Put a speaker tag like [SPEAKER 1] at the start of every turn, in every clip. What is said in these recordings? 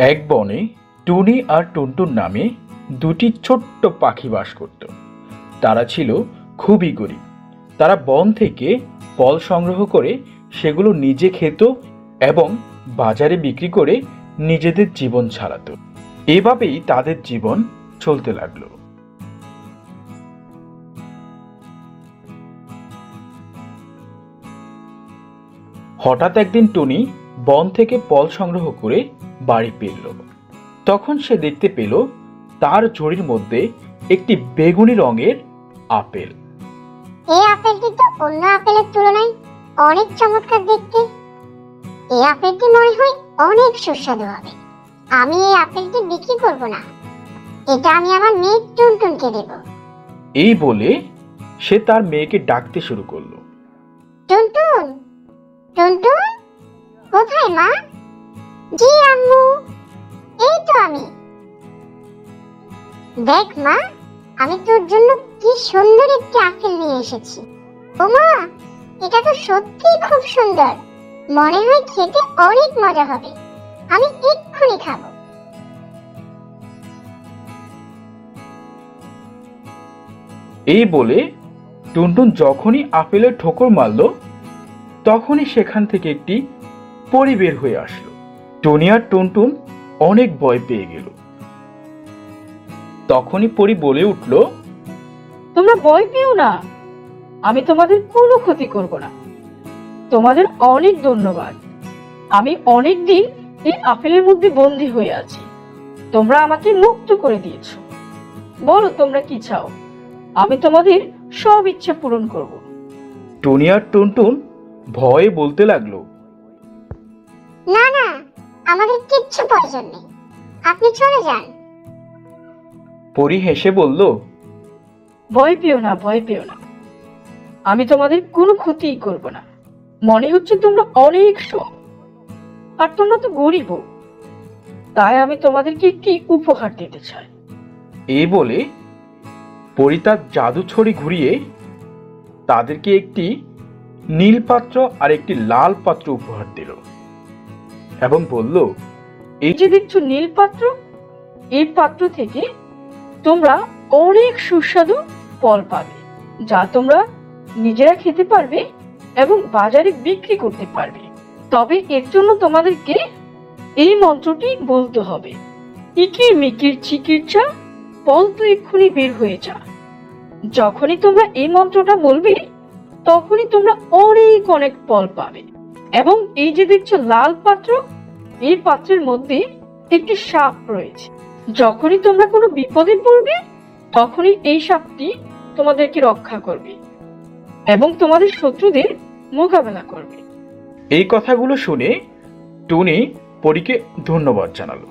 [SPEAKER 1] এক বনে টুনি আর টুনটুন নামে দুটি ছোট্ট পাখি বাস করত। তারা ছিল খুবই গরিব। তারা বন থেকে ফল সংগ্রহ করে সেগুলো নিজে খেত এবং বাজারে বিক্রি করে নিজেদের জীবন চালাতো। এভাবেই তাদের জীবন চলতে লাগল। হঠাৎ একদিন টুনি বন থেকে ফল সংগ্রহ করে বাড়ি ফিরল। তখন সে দেখতে পেল তার ঝুড়ির মধ্যে একটি বেগুনি রঙের আপেল।
[SPEAKER 2] এই আপেলটি তো অন্য আপেলের তুলনায় অনেক চমৎকার দেখতে। এই আপেলটি মনে হয় অনেক সুস্বাদু হবে। আমি এই আপেলটি বিক্রি করব না। এটা আমি আমার মেয়ে টুনটুনকে দেব।
[SPEAKER 1] এই বলে সে তার মেয়েকে ডাকতে শুরু করল।
[SPEAKER 2] টুনটুন? টুনটুন? কোথায় মা? জি, আম্মু। এই তো আমি। দেখ মা, আমি তোর জন্য কি সুন্দর একটি আপেল নিয়ে এসেছি। ওমা এটা তো সত্যিই খুব সুন্দর। মনে হয় খেতে অনেক মজা হবে। আমি এক্ষুনি খাব।
[SPEAKER 1] এই বলে টুনটুন যখনই আপেলের ঠোকর মারল, তখনই সেখান থেকে একটি পরি বের হয়ে আসলো। টনি আর টুনটুন অনেক ভয় পেয়ে গেল। তখনই পরি বলে উঠল
[SPEAKER 3] তোমরা ভয় পেও না। আমি তোমাদের কোনো ক্ষতি করব না। তোমাদের অনেক ধন্যবাদ। আমি অনেক দিন এই আপেলের মধ্যে বন্দি হয়ে আছি। তোমরা আমাকে মুক্ত করে দিয়েছ। বলো তোমরা কি চাও? আমি তোমাদের সব ইচ্ছা পূরণ করব।
[SPEAKER 1] টুনিয়ার টুনটুন ভয়ে বলতে লাগল
[SPEAKER 2] না না আমাদের কিচ্ছু প্রয়োজন নেই। আপনি চলে যান।
[SPEAKER 1] পরি হেসে বলল
[SPEAKER 3] ভয় পেও না ভয় পেও না। আমি তোমাদের কোনো ক্ষতিই করব না। মনে হচ্ছে তোমরা অনেক সৎ। আর তোমরা তো গরিব। তাই আমি তোমাদেরকে একটি উপহার দিতে চাই।
[SPEAKER 1] এই বলে পরি তার জাদু ছড়ি ঘুরিয়ে তাদেরকে একটি নীল পাত্র আর একটি লাল পাত্র উপহার দিল। এবং বলল,
[SPEAKER 3] এই যে দেখছ নীল পাত্র এই পাত্র থেকে তোমরা অনেক সুস্বাদু ফল পাবে, যা তোমরা নিজেরা খেতে পারবে এবং বাজারে বিক্রি করতে পারবে। তবে এর জন্য তোমাদেরকে এই মন্ত্রটি বলতে হবে। ইকির মিকির চিকিৎসা ফল তো এক্ষুনি বের হয়ে যা। যখনই তোমরা এই মন্ত্রটা বলবে, তখনই তোমরা অনেক অনেক ফল পাবে। এবং এই যে দেখছ লাল পাত্র এই পাত্রের মধ্যে একটি সাপ রয়েছে। যখনই তোমরা কোনো বিপদে পড়বে তখনই এই সাপটি তোমাদেরকে রক্ষা করবে এবং তোমাদের শত্রুদের মোকাবেলা করবে।
[SPEAKER 1] এই কথাগুলো শুনে টুনি পরীকে ধন্যবাদ জানালো।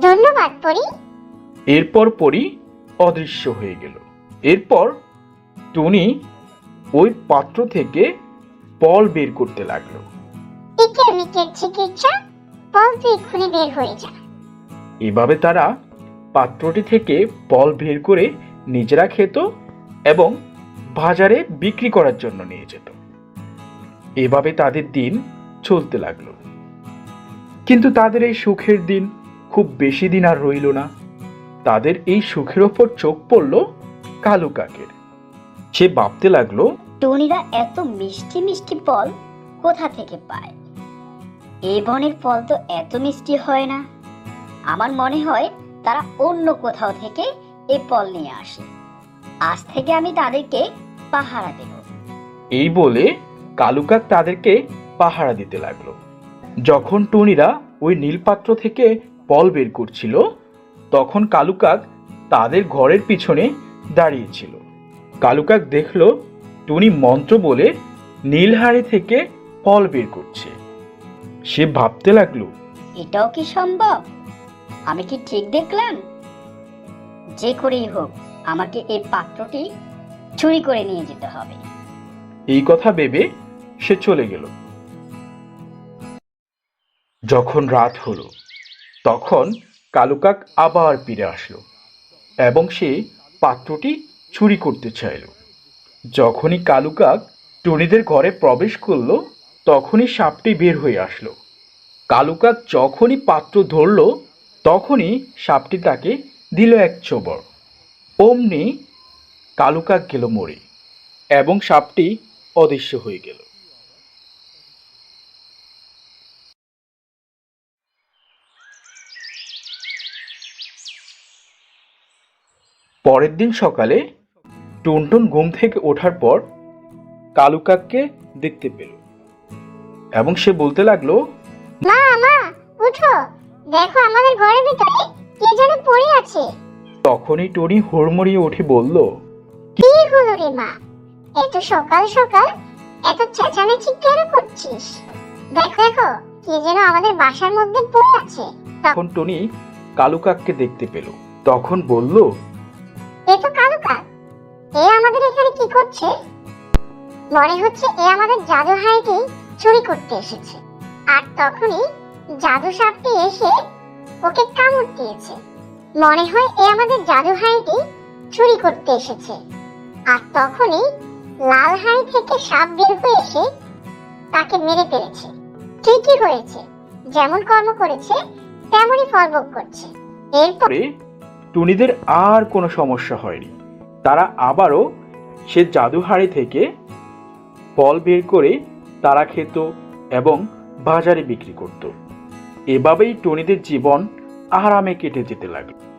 [SPEAKER 2] ধন্যবাদ পরি।
[SPEAKER 1] এরপর পরি অদৃশ্য হয়ে গেল। এরপর টুনি ওই পাত্র থেকে পল বের করতে লাগল।
[SPEAKER 2] ইকের মিকের চিকিৎসা ফল তো এক্ষুনি বের হয়ে যা।
[SPEAKER 1] এভাবে তারা পাত্রটি থেকে পল বের করে নিজেরা খেত এবং বাজারে বিক্রি করার জন্য নিয়ে যেত। এভাবে তাদের দিন চলতে লাগল। কিন্তু তাদের এই সুখের দিন খুব বেশি দিন আর রইল না। তাদের এই সুখের ওপর চোখ পড়ল কালু কাকের। সে ভাবতে লাগল
[SPEAKER 4] টনিরা এত মিষ্টি মিষ্টি ফল কোথা থেকে পায়? এই বনের ফল তো এত মিষ্টি হয় না। আমার মনে হয় তারা অন্য কোথাও থেকে এই ফল নিয়ে আসে। আজ থেকে আমি তাদেরকে পাহারা দেব।
[SPEAKER 1] এই বলে কালুকাক তাদেরকে পাহারা দিতে লাগল। যখন টুনিরা ওই নীলপাত্র থেকে পল বের করছিল, তখন কালুকাক তাদের ঘরের পিছনে দাঁড়িয়েছিল কালুকাক দেখল টুনি মন্ত্র বলে নীলহাড়ি থেকে ফল বের করছে। সে ভাবতে লাগল
[SPEAKER 4] এটাও কি সম্ভব? আমি কি ঠিক দেখলাম? যে করেই হোক আমাকে এই পাত্রটি চুরি করে নিয়ে যেতে হবে।
[SPEAKER 1] এই কথা ভেবে সে চলে গেল। যখন রাত হলো তখন কালুকাক আবার ফিরে আসলো এবং সে পাত্রটি চুরি করতে চাইল। যখনই কালুকাক টুনিদের ঘরে প্রবেশ করল, তখনই সাপটি বের হয়ে আসলো। কালুকাক যখনই পাত্র ধরল, তখনই সাপটি তাকে দিল এক চোবর। অমনি কালুকাক গেল মরে এবং সাপটি অদৃশ্য হয়ে গেল। পরের দিন সকালে টুনটুন ঘুম থেকে ওঠার পর কালুকাককে দেখতে পেল। এবং সে বলতে লাগল
[SPEAKER 2] মা মা উঠো। দেখো আমাদের ঘরের ভিতরে কে যেন পড়ে আছে।
[SPEAKER 1] তখনই টনি হুড়মুড়িয়ে উঠে বলল
[SPEAKER 2] কি হলো রে মা? এত সকাল সকাল এত চেঁচামেচি কেন করছিস? দেখো দেখো কে যেন আমাদের বাসার মধ্যে পড়ে আছে।
[SPEAKER 1] তখন টনি কালুকাককে দেখতে পেল। তখন বলল
[SPEAKER 2] এ আমাদের এখানে কি করছে? মনে হচ্ছে এ আমাদের জাদু হাঁড়িটি চুরি করতে এসেছে। আর তখনই জাদু সাপটি এসে ওকে কামড় দিয়েছে। মনে হয় এ আমাদের জাদু হাঁড়িটি চুরি করতে এসেছে। আর তখনই লাল হাঁড়ি থেকে সাপ বের হয়ে এসে তাকে মেরে ফেলেছে। ঠিকই হয়েছে? যেমন কর্ম করেছে, তেমনই ফল ভোগ করছে। এরপর
[SPEAKER 1] পরে টুনিদের আর কোনো সমস্যা হয়নি। তারা আবারও সে জাদুহাড়ি থেকে ফল বের করে তারা খেত এবং বাজারে বিক্রি করত। এভাবেই টনিদের জীবন আরামে কেটে যেতে লাগল।